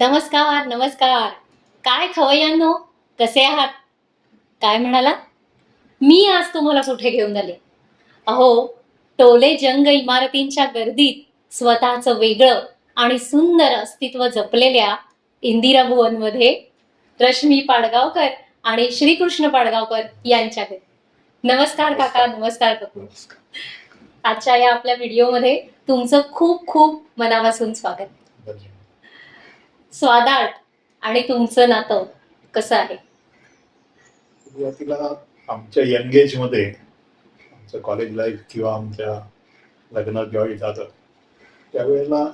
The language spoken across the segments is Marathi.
नमस्कार नमस्कार. काय खवय्यांनो? कसे आहात? काय म्हणाला? मी आज तुम्हाला कुठे घेऊन आले? अहो टोले जंग इमारतींच्या गर्दीत स्वतःचं वेगळं आणि सुंदर अस्तित्व जपलेल्या इंदिरा भुवनमध्ये रश्मी पाडगावकर आणि श्रीकृष्ण पाडगावकर यांच्या घरी. नमस्कार काका नमस्कार काकू आजच्या या आपल्या व्हिडिओमध्ये तुमचं खूप खूप मनापासून स्वागत. स्वादार्ट आणि तुमचं नातं कसं आहे? सुरुवातीला आमच्या यंग एजमध्ये आमचं कॉलेज लाईफ किंवा आमच्या लग्नात ज्यावेळी जातं त्यावेळेला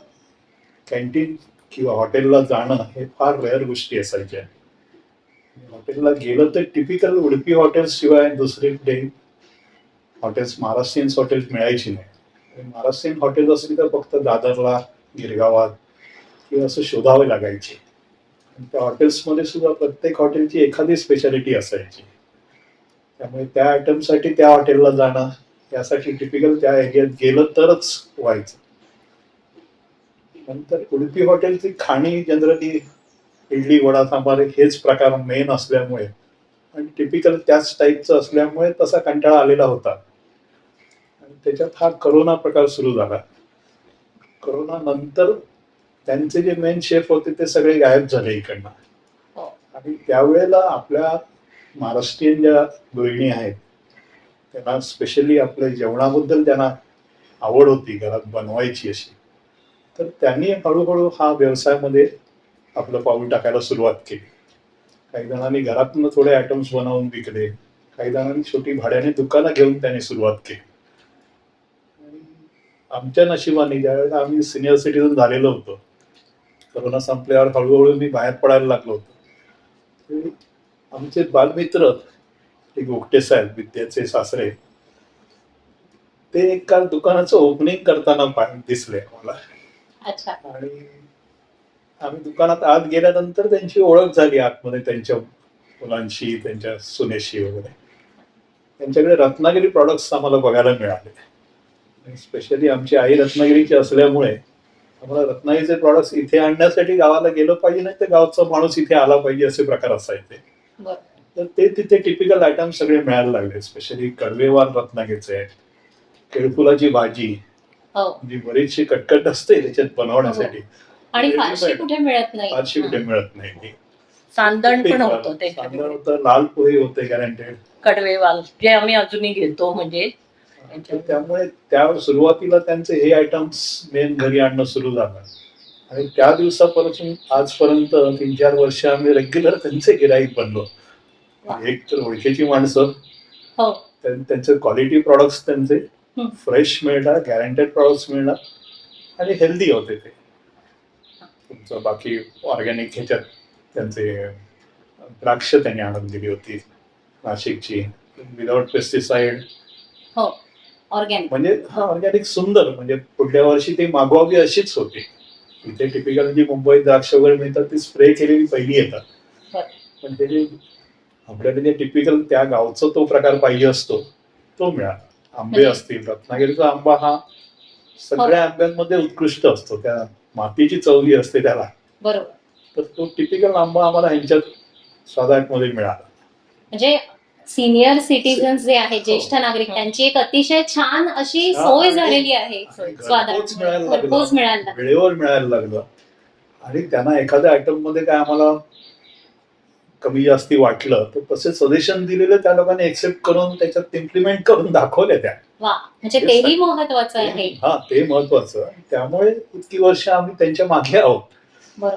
कॅन्टीन किंवा हॉटेलला जाणं हे फार रेअर गोष्टी असायच्या. हॉटेलला गेलं तर टिपिकल उडपी हॉटेल्स शिवाय दुसरीकडे हॉटेल्स महाराष्ट्रीयन्स हॉटेल्स मिळायची नाही. महाराष्ट्रीयन हॉटेल्स असली तर फक्त दादरला गिरगावात किंवा असं शोधावे लागायचे. त्या हॉटेल्समध्ये सुद्धा प्रत्येक हॉटेलची एखादी स्पेशालिटी असायची. त्यामुळे त्या आयटमसाठी त्या हॉटेलला जाणं यासाठी टिपिकल त्या एरियात गेलं तरच व्हायचं. नंतर उडपी हॉटेलची खाणी जनरली इडली वडा सांबार हेच प्रकार मेन असल्यामुळे आणि टिपिकल त्याच टाईपचं असल्यामुळे तसा कंटाळा आलेला होता. आणि त्याच्यात हा करोना प्रकार सुरू झाला. करोना नंतर त्यांचे जे मेन शेफ होते ते सगळे गायब झाले इकडनं. हो. आणि त्यावेळेला आपल्या महाराष्ट्रीयन ज्या गृहिणी आहेत त्यांना स्पेशली आपल्या जेवणाबद्दल त्यांना आवड होती घरात बनवायची अशी. तर त्यांनी हळूहळू हा व्यवसायामध्ये आपलं पाऊल टाकायला सुरुवात केली. काही जणांनी घरातून थोडे आयटम्स बनवून विकले काही जणांनी छोटी भाड्याने दुकानं घेऊन त्यांनी सुरुवात केली. आणि आमच्या नशिबाने ज्यावेळेला आम्ही सिनियर सिटीजन झालेलो होतो करोना संपल्यावर हळूहळू मी बाहेर पडायला लागलो होतो. आमचे बालमित्र एक गोगटे साहेब विद्याचे सासरे ते एका दुकानाचं ओपनिंग करताना दिसले मला आणि आम्ही दुकानात आत गेल्यानंतर त्यांची ओळख झाली आतमध्ये त्यांच्या मुलांशी त्यांच्या सुनेशी वगैरे. त्यांच्याकडे रत्नागिरी प्रॉडक्ट्स आम्हाला बघायला मिळाले. स्पेशली आमची आई रत्नागिरीची असल्यामुळे आम्हाला रत्नागिरीचे प्रॉडक्ट्स इथे आणण्यासाठी गावाला गेलं पाहिजे नाही तर गावचा माणूस इथे आला पाहिजे असे प्रकार असायचे बरं. तर ते तिथे टिपिकल आयटम सगळे मिळायला लागले स्पेशली कडवेवाल रत्नागिरीचे आहेत केळफुलाची भाजी हो. जी बरीचशी कटकट असते त्याच्यात बनवण्यासाठी. आणि Ready फारशी. कुठे मिळत नाही. फारशी कुठे मिळत नाही. ती. सांदण पण होतं सांदण होतं लाल पोहे होते गॅरंटेड कडवेवाल जे आम्ही अजूनही घेतो म्हणजे त्यामुळे त्या सुरुवातीला त्यांचे हे आयटम्स मेन घरी आणणं सुरू झालं. आणि त्या दिवसापासून आजपर्यंत तीन चार वर्ष आम्ही रेग्युलर त्यांचे गिराईक बनलो. एक तर ओळखीची माणसं. हो. त्यां- त्यांचे क्वालिटी प्रॉडक्ट्स त्यांचे. फ्रेश मिळणार गॅरंटेड प्रॉडक्ट्स मिळणार. आणि हेल्दी होते ते. तुमचं बाकी ऑर्गॅनिक ह्याच्यात त्यांचे द्राक्ष त्यांनी आणून दिली होती. नाशिकची. विदाउट पेस्टिसाइड हो. ऑर्गॅनिक म्हणजे हा ऑर्गॅनिक सुंदर. म्हणजे पुढल्या वर्षी ती मागवावी अशीच होती. इथे टिपिकल जी मुंबईत द्राक्ष वगैरे मिळतात ती स्प्रे केलेली पहिली येतात. पण ते जे आपल्याला जे टिपिकल त्या गावचा तो प्रकार पाहिजे असतो तो मिळाला. आंबे म्हणजे- असतील रत्नागिरीचा आंबा हा सगळ्या आंब्यांमध्ये उत्कृष्ट असतो. त्या मातीची चवली असते त्याला. बरोबर. तर तो टिपिकल आंबा आम्हाला ह्यांच्यात स्वादाटमध्ये मिळाला. म्हणजे सिनियर सिटीजन जे आहेत ज्येष्ठ नागरिक त्यांची एक अतिशय छान अशी सोय झालेली आहे. घरपोच मिळायला लागलं. मिळायला लागलं. वेळेवर मिळायला लागलं. आणि त्यांना एखाद्या आयटममध्ये काय आम्हाला कमी जास्ती वाटलं तर तसे सजेशन दिलेले त्या लोकांनी एक्सेप्ट करून त्याच्यात इम्प्लिमेंट करून दाखवल्या त्या. वा म्हणजे Yes, तेही. महत्वाचं आहे. हा ते महत्वाचं. त्यामुळे इतकी वर्ष आम्ही त्यांच्या मागे आहोत. बरोबर.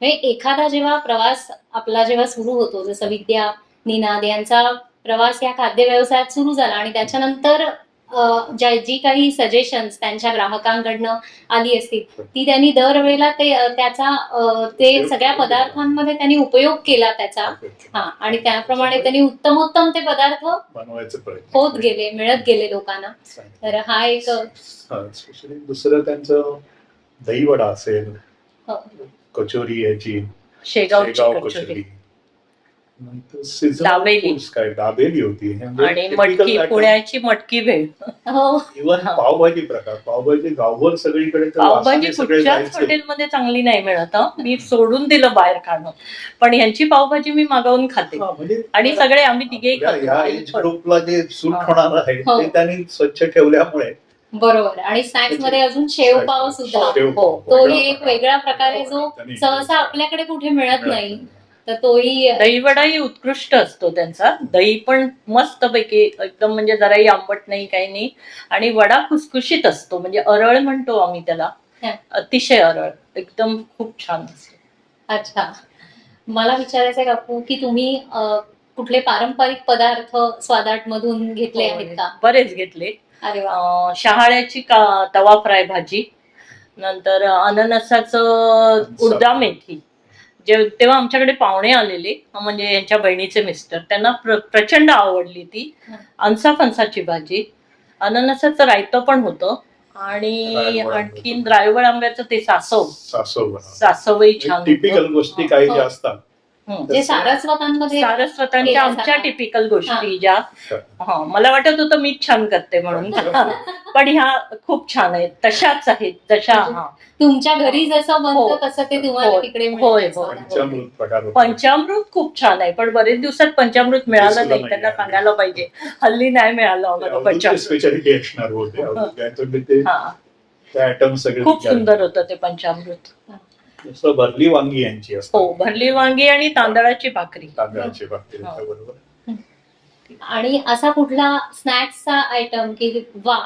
म्हणजे एखादा जेव्हा प्रवास आपला जेव्हा सुरू होतो जसं विद्या निनाद यांचा प्रवास या खाद्य व्यवसायात सुरू झाला आणि त्याच्यानंतर ज्या जी काही सजेशन्स त्यांच्या ग्राहकांकडनं आली असतील ती त्यांनी दरवेळेला ते त्याचा ते सगळ्या पदार्थांमध्ये त्यांनी उपयोग केला त्याचा. हा आणि त्याप्रमाणे त्यांनी उत्तमोत्तम ते पदार्थ बनवायचे प्रयत्न होत गेले मिळत गेले लोकांना. तर हा एक स्पेशली दुसरं त्यांचं दहीवडा असेल हो. कचोरी याची शेगाव कचोरी. दाबेली. foods काय दाबेली होती म्हणजे आणि मटकी पुण्याची मटकी भेळ हो इव्हन. पावभाजी प्रकार पावभाजी गावभर सगळीकडे तर पावभाजी कुठच्याच. हॉटेलमध्ये चांगली नाही मिळत. मी सोडून दिलं बाहेर खाणं पण ह्यांची पावभाजी मी मागवून खाते म्हणजे आणि सगळे आम्ही पण. ग्रुपला जे सूट. होणार आहे हो. ते त्यांनी स्वच्छ ठेवल्यामुळे बरोबर आणि स्नॅक्समध्ये अजून शेव पाव सुद्धा हो. पाव. तोही एक वेगळ्या प्रकारे जो सहसा आपल्याकडे कुठे मिळत नाही तर तोही दहीवडाही उत्कृष्ट असतो त्यांचा. दही पण मस्त पैकी एकदम म्हणजे जराही आंबट नाही काही नाही. आणि वडा खुसखुशीत असतो. म्हणजे अरळ म्हणतो आम्ही त्याला. हा. अतिशय अरळ. एकदम खूप छान असतो. अच्छा. मला विचारायचं आहे काकू की तुम्ही अ, कुठले पारंपरिक पदार्थ स्वादाट मधून घेतले आहेत का? बरेच घेतले. अरे वा. अं, शहाळ्याची का तवा फ्राय भाजी. नंतर अननसाचं उडदा मेथी. जे तेव्हा आमच्याकडे पाहुणे आलेले म्हणजे यांच्या बहिणीचे मिस्टर त्यांना प्र, प्रचंड आवडली ती. अनसा फणसाची भाजी अननसाचं रायतं पण होतं आणि आणखीन रायवळ आंब्याचं ते सासव सासव सासवही छान टिपिकल. गोष्टी काही हो. ज्या असतात. जे सारस्वतांमध्ये सारस्वतांच्या. आमच्या टिपिकल गोष्टी ज्या हा. मला वाटत होतं मीच छान करते म्हणून पण ह्या खूप छान आहेत तशाच आहेत तशा हा तुमच्या घरी जसं हो. बनतं तसं ते तुम्हाला हो. तिकडे होय. पंचामृत प्रकार होता. पंचामृत खूप छान आहे पण बरेच दिवसात पंचामृत मिळालं नाही त्यांना. सांगायला पाहिजे हल्ली नाही मिळालं आम्हाला पंचामृत स्पेशालिटी असणार होते अवधूत काय तर ते हा ते आयटम सगळे खूप. सुंदर होतं ते पंचामृत जसं भरली वांगी यांची हो असतात भरली वांगी आणि तांदळाची भाकरी. तांदळाची भाकरी हो. बरोबर. आणि असा कुठला स्नॅक्सचा आयटम की वा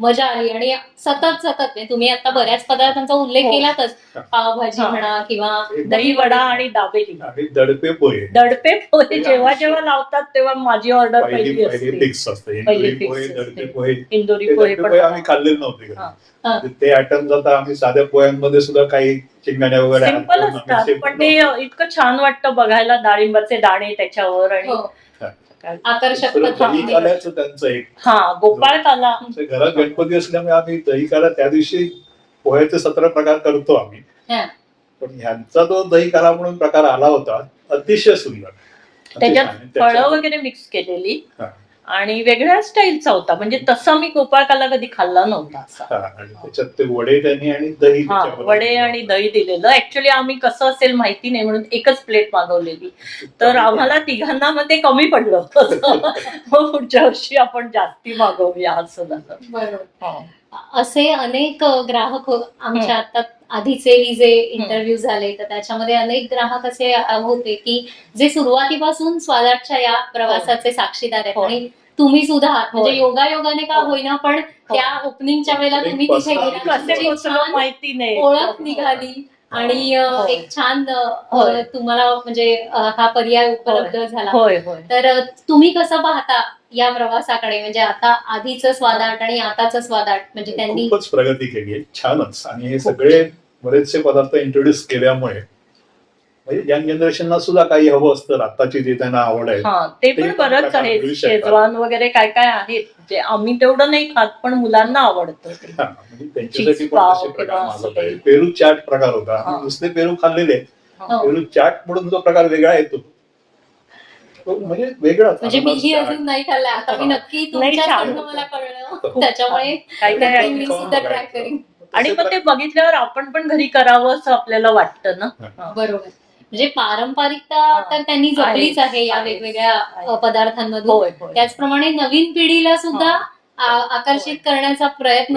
मजा आली. आणि सतत सतत म्हणजे तुम्ही आता बऱ्याच पदार्थांचा उल्लेख हो. केलातच. पावभाजी. म्हणा किंवा दही वडा आणि दाबेली. आणि दडपे पोहे. दडपे पोहे जेव्हा जेव्हा लावतात तेव्हा माझी ऑर्डर पहिली असते. इंदुरी पोहे आम्ही खाल्लेले नव्हते ते आयटम जाता आम्ही साध्या पोह्यांमध्ये सुद्धा काही चिंगाण्या वगैरे सिंपल असतात पण ते इतकं छान वाटतं बघायला डाळिंबाचे दाणे त्याच्यावर आणि. आकर्षक त्यांचं एक हा गोपाळ काला घरात गणपती असल्यामुळे आम्ही दही काढा त्या दिवशी पोह्याचे सतरा प्रकार करतो आम्ही हा. पण ह्यांचा जो दही काढा म्हणून प्रकार आला होता अतिशय सुंदर त्याच्यात. फळं वगैरे मिक्स केलेली. आणि वेगळ्या स्टाईलचा होता. म्हणजे तसा मी गोपाळ काला कधी खाल्ला नव्हता असा. हा, आणि त्याच्यात ते वडे त्यांनी आणि दही हा त्याच्याबरोबर. वडे आणि दही दिलेलं. ऍक्च्युली आम्ही कसं असेल माहिती नाही म्हणून एकच प्लेट मागवलेली. तर आम्हाला तिघांना मग ते कमी पडलं मग पुढच्या वर्षी आपण जास्ती मागवूया असं झालं. बरोबर. हा. असे अनेक ग्राहक हो- आमच्या आता आधीचेही जे इंटरव्ह्यू झाले तर त्याच्यामध्ये अनेक ग्राहक असे होते की जे सुरुवातीपासून स्वादाच्या या प्रवासाचे साक्षीदार आहेत हो. आणि तुम्ही सुद्धा. म्हणजे होय. योगायोगाने का हो. होईना पण त्या ओपनिंगच्या वेळेला तुम्ही तिथे गेला माहिती नाही ओळख निघाली आणि अ, हो. एक छान. तुम्हाला म्हणजे हा पर्याय उपलब्ध झाला. होय होय. तर तुम्ही कसं पाहता या प्रवासाकडे? म्हणजे आता आधीचं स्वादाट आणि आताचं स्वादाट म्हणजे त्यांनी खूपच प्रगती केली आहे. छानच. आणि हे सगळे बरेचसे पदार्थ इंट्रोड्यूस केल्यामुळे म्हणजे यंग जनरेशनला सुद्धा काही हवं असतं आताची जी त्यांना आवड आहे हा ते पण बरंच आहे. शेजवान वगैरे काय काय आहेत जे आम्ही तेवढं नाही खात पण मुलांना आवडतं ते. हा, म्हणजे त्यांच्यासाठी चीज पण पाव तसे प्रकार किंवा असं मागवता येईल. काही. पेरू चाट प्रकार होता हा. आम्ही नुसते पेरू खाल्लेले आहेत. हा. पेरू चाट म्हणून जो प्रकार वेगळा येतो तो म्हणजे वेगळाच म्हणजे मीही अननस चाट. अजून नाही खाल्ला आता मी नक्की. मला कळलं हो. त्याच्यामुळे काय काय नक्की आहे. मी सुद्धा ट्राय करीन आणि मग ते बघितल्यावर आपण पण घरी करावं असं आपल्याला वाटतं ना हा. बरोबर म्हणजे पारंपरिकता. तर त्यांनी जपलीच आहे या वेगवेगळ्या पदार्थांमधून. होय त्याचप्रमाणे नवीन पिढीला सुद्धा आकर्षित करण्याचा प्रयत्न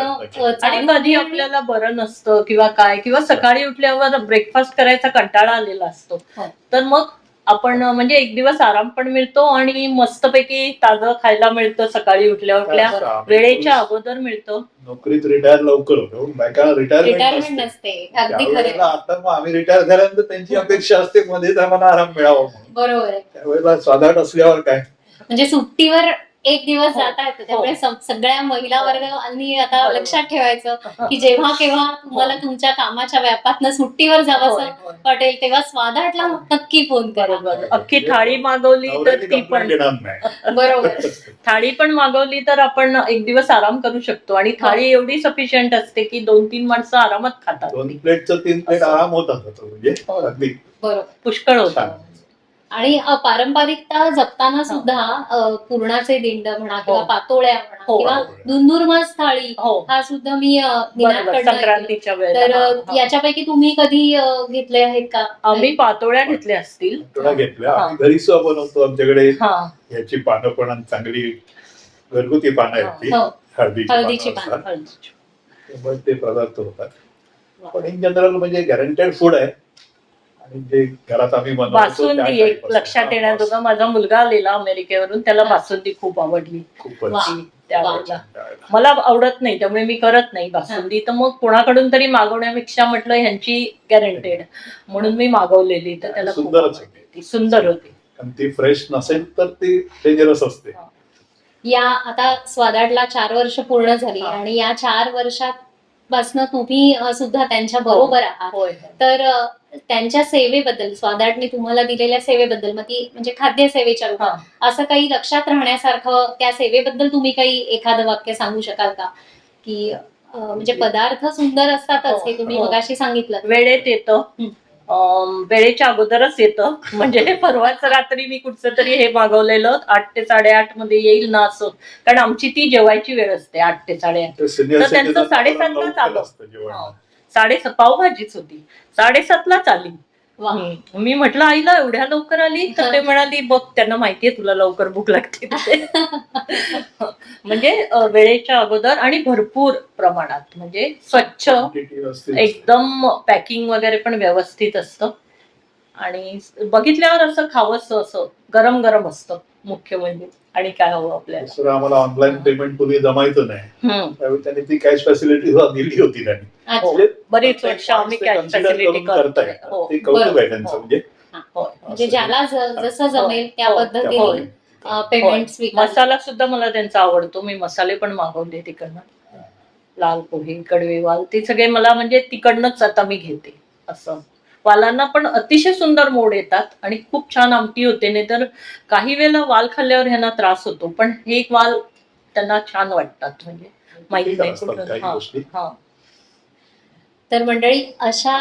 आणि कधी. आपल्याला बरं नसतं किंवा काय किंवा सकाळी उठल्यावर ब्रेकफास्ट करायचा कंटाळा आलेला असतो. हो. तर मग आपण म्हणजे एक दिवस आराम पण मिळतो आणि मस्तपैकी ताजं खायला मिळतं सकाळी उठल्या उठल्या आम्ही वेळेच्या अगोदर मिळतं. नोकरीत रिटायर लवकर होतो. रिटायरमेंट नसते. आता मग आम्ही रिटायर झाल्यानंतर त्यांची अपेक्षा असते मध्ये आम्हाला आराम मिळावा म्हणून. बरोबर आहे. त्यावेळेला साधारण असल्यावर काय? म्हणजे सुट्टीवर एक दिवस हो. जाता येतं. त्यामुळे सग- सगळ्या महिला वर्गांनी आता. लक्षात ठेवायचं की जेव्हा केव्हा तुम्हाला तुमच्या कामाच्या व्यापातनं सुट्टीवर जावंसं. वाटेल तेव्हा स्वादाटला नक्की फोन करा. अख्खी थाळी मागवली तर ती पण बरोबर. थाळी पण मागवली तर आपण एक दिवस आराम करू शकतो. आणि थाळी एवढी सफिशियंट असते की दोन तीन माणसं आरामात खातात. दोन प्लेटचं तीन प्लेट. आराम होतात म्हणजे हो. अगदी. बरोबर. पुष्कळ छान. आणि अ, पारंपरिकता जपताना सुद्धा अ, पुरणाचे दिंड म्हणा किंवा हो. पातोळ्या म्हणा हो. किंवा धुंदुरमास थाळी हो. हा सुद्धा मी. संक्रांतीच्या तर हा, हा. याच्यापैकी तुम्ही कधी घेतले आहेत का? आम्ही पातोळ्या घेतल्या असतील. थोडा घेतल्या. हा. घरी सुद्धा बनवतो आमच्याकडे. हा. ह्याची पानं पण चांगली घरगुती पानं आहेत ती. हो. हळदीची हळदीची पानं. ते पदार्थ होतात. पण इन जनरल म्हणजे गॅरंटेड फूड आहे. आणि जे घरात आम्ही बनवतो त्या बासुंदी एक लक्षात. येण्याजोगा माझा मुलगा आलेला अमेरिकेवरून त्याला. बासुंदी खूप आवडली खूपच वा. त्यावेळेला त्यावेळेला. मला आवडत नाही त्यामुळे मी करत नाही बासुंदी तर मग कोणाकडून तरी मागवण्यापेक्षा म्हटलं ह्यांची गॅरंटेड म्हणून मी मागवलेली तर त्याला खूप सुंदरच आवडली. होती. ती सुंदर होती ती फ्रेश नसेल तर ती डेंजरस असते या आता स्वादाडला चार वर्ष पूर्ण झाली हा. आणि या चार वर्षात पासनं तुम्ही सुद्धा त्यांच्या बरोबर आहात. तर त्यांच्या सेवेबद्दल स्वादाडने तुम्हाला दिलेल्या सेवेबद्दल मग ती म्हणजे खाद्य सेवेच्या रूपात असं काही लक्षात राहण्यासारखं त्या सेवेबद्दल तुम्ही काही एखादं वाक्य सांगू शकाल का? की अ, म्हणजे पदार्थ सुंदर असतातच हे तुम्ही हो. मगाशी सांगितलं. वेळेत येतं. हं. वेळेच्या अगोदरच येतं म्हणजे परवाच रात्री मी कुठचं तरी हे मागवलेलं आठ ते साडेआठमध्ये येईल ना असं कारण आमची ती जेवायची वेळ असते आठ ते साडेआठ तर त्यांचं citizen साडेसातला लवकर चालू. असतं जेवण. हा. साडे पावभाजीच होती साडेसातलाच आली वा. मी म्हटलं आईला एवढ्या लवकर आली तर ते म्हणाली बघ त्यांना माहितीये तुला लवकर भूक लागते ते." म्हणजे वेळेच्या अगोदर आणि भरपूर प्रमाणात म्हणजे स्वच्छ. एकदम पॅकिंग वगैरे पण व्यवस्थित असतं आणि बघितल्यावर असं खावंसं असं गरम गरम असतं मुख्य म्हणजे आणि काय हवं आपल्याला दुसरं आम्हाला ऑनलाईन पेमेंट पूर्वी जमायचं नाही हम्म. त्यावेळी त्यांनी ती कॅश फॅसिलिटी दिली होती त्यांनी अच्छा. म्हणजे बरेच वर्ष आम्ही ते कॅश consider फॅसिलिटी करून करताय. करतोय हो ते कौतुक आहे. त्यांचं हो. म्हणजे होय. म्हणजे ज्याला ज- जसं जमेल त्या हो. पद्धतीने. पेमेंट. स्वीकार मसाला सुद्धा मला त्यांचा आवडतो मी मसाले पण मागवले तिकडनं लाल पोहे कडवे वाल ते सगळे मला म्हणजे तिकडनंच आता मी घेते असं वालांना पण अतिशय सुंदर मोड येतात आणि खूप छान आमटी होते नाही तर काही वेळेला वाल खाल्ल्यावर ह्यांना त्रास होतो. पण हे वाल त्यांना छान वाटतात म्हणजे माहिती नाही हा गोष्टी? हा. तर मंडळी अशा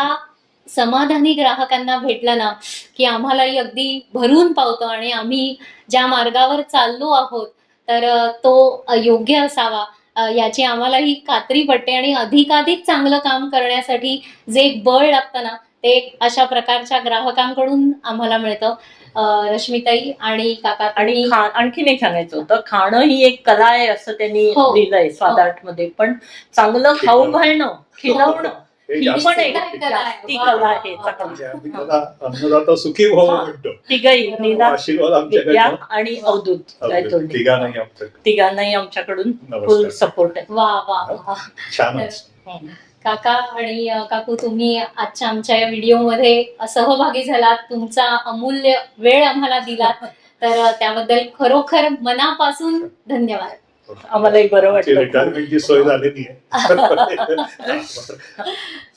समाधानी ग्राहकांना भेटलं ना की आम्हालाही अगदी भरून पावतो आणि आम्ही ज्या मार्गावर चाललो आहोत तर तो योग्य असावा. याची आम्हालाही खात्री पडते आणि अधिकाधिक चांगलं काम करण्यासाठी जे एक बळ लागतं ना ते अशा प्रकारच्या ग्राहकांकडून आम्हाला मिळतं. रश्मिताई आणि काका आणि आणखीन एक सांगायचं होतं खाणं ही एक कला आहे असं त्यांनी हो. लिहिलंय स्वादार्टमध्ये पण चांगलं खाऊ घालणं खिलवणं हे ही. म्हणजे अन्नदाता सुखी व्हावं हा. म्हणतो. आशीर्वाद आणि अवधूत गायतोंडे. तिघा नाही आमच्याकडे तिघांनाही आमच्याकडून फुल सपोर्ट आहे. वा वा वा. छानच. काका आणि काकू तुम्ही आजच्या आमच्या या व्हिडिओमध्ये सहभागी झालात. तुमचा अमूल्य वेळ आम्हाला दिलात. तर त्याबद्दल खरोखर मनापासून धन्यवाद. आम्हालाही बरं वाटलं. रिटायरमेंटची सोय झालेली आहे.